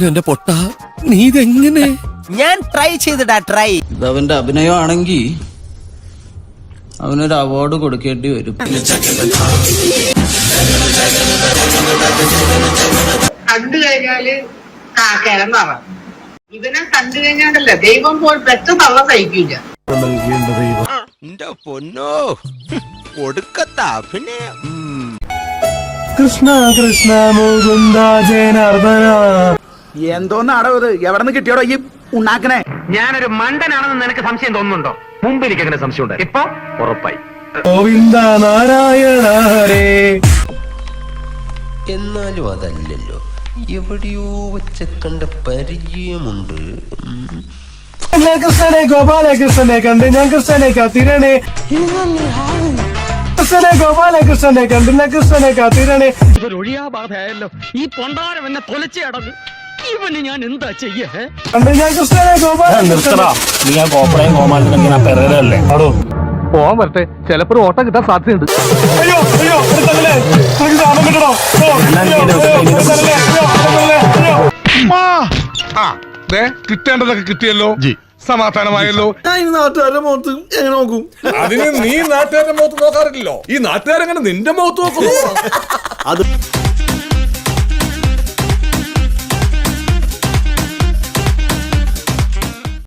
എന്നാലും എന്റെ പൊട്ട. നീ ഇതെങ്ങനെ? ഞാൻ ട്രൈ ചെയ്തിടാ ട്രൈ ഇത് അവന്റെ അഭിനയമാണെങ്കിൽ അവനൊരു അവാർഡ് കൊടുക്കേണ്ടി വരും. കണ്ടു കഴിഞ്ഞാൽ കാക്കേരം പറ ഇവനെ കണ്ടു കഴിഞ്ഞാണ്ടല്ല ദൈവം പോൽ പെറ്റ തള്ള സഹിക്കില്ല എന്റെ പൊന്നോ ഒടുക്കത്ത അഭിനയം. കൃഷ്ണ കൃഷ്ണ മുകുന്ദ ജനാർദ്ദന എന്തോന്നാടോ ഇത്? എവിടെന്ന് കിട്ടിയോ കിട്ടിയോടോ ഈ ഉണ്ടാക്കണേ ഞാനൊരു മണ്ടനാണെന്ന് നിനക്ക് സംശയം തോന്നുന്നുണ്ടോ? മുമ്പ് എനിക്ക് അങ്ങനെ സംശയം ഉണ്ട് ഇപ്പൊ ഉറപ്പായി. ഗോവിന്ദ നാരായണാരേ എന്നാലും അതല്ലല്ലോ. എവിടെയോ വെച്ച കണ്ട പരിചയമുണ്ട്. ഞാൻ കൃഷ്ണനെ ഗോപാലകൃഷ്ണനെ കണ്ട് ഞാൻ കൃഷ്ണനെ കാത്തിരണേ. കൃഷ്ണനെ ഗോപാലകൃഷ്ണനെ കണ്ട് ഞാൻ കൃഷ്ണനെ കാത്തിരണേ. ഇതൊരു ഒഴിയാബാധയായല്ലോ. ഈ പൊണ്ടാരം എന്നെ തൊലച്ചേ അടങ്ങ്. ഇവന് ഞാൻ എന്താ ചെയ്യേ? നീ ആ കോപ്പറയും കോമാളിനും പെരല്ലേ പോവാൻ വരട്ടെ. ചിലപ്പോ ഒരു ഓട്ടം കിട്ടാൻ സാധ്യതയുണ്ട്. കിട്ടേണ്ടതൊക്കെ കിട്ടിയല്ലോ. സമാധാനമായല്ലോ. ഞാൻ ഈ നാട്ടുകാരുടെ മുഖത്ത് എങ്ങനെ നോക്കും? അതിന് നീ നാട്ടുകാരുടെ മുഖത്ത് നോക്കാറില്ലല്ലോ. ഈ നാട്ടുകാരെങ്ങനെ നിന്റെ മുഖത്ത് നോക്കുന്നു?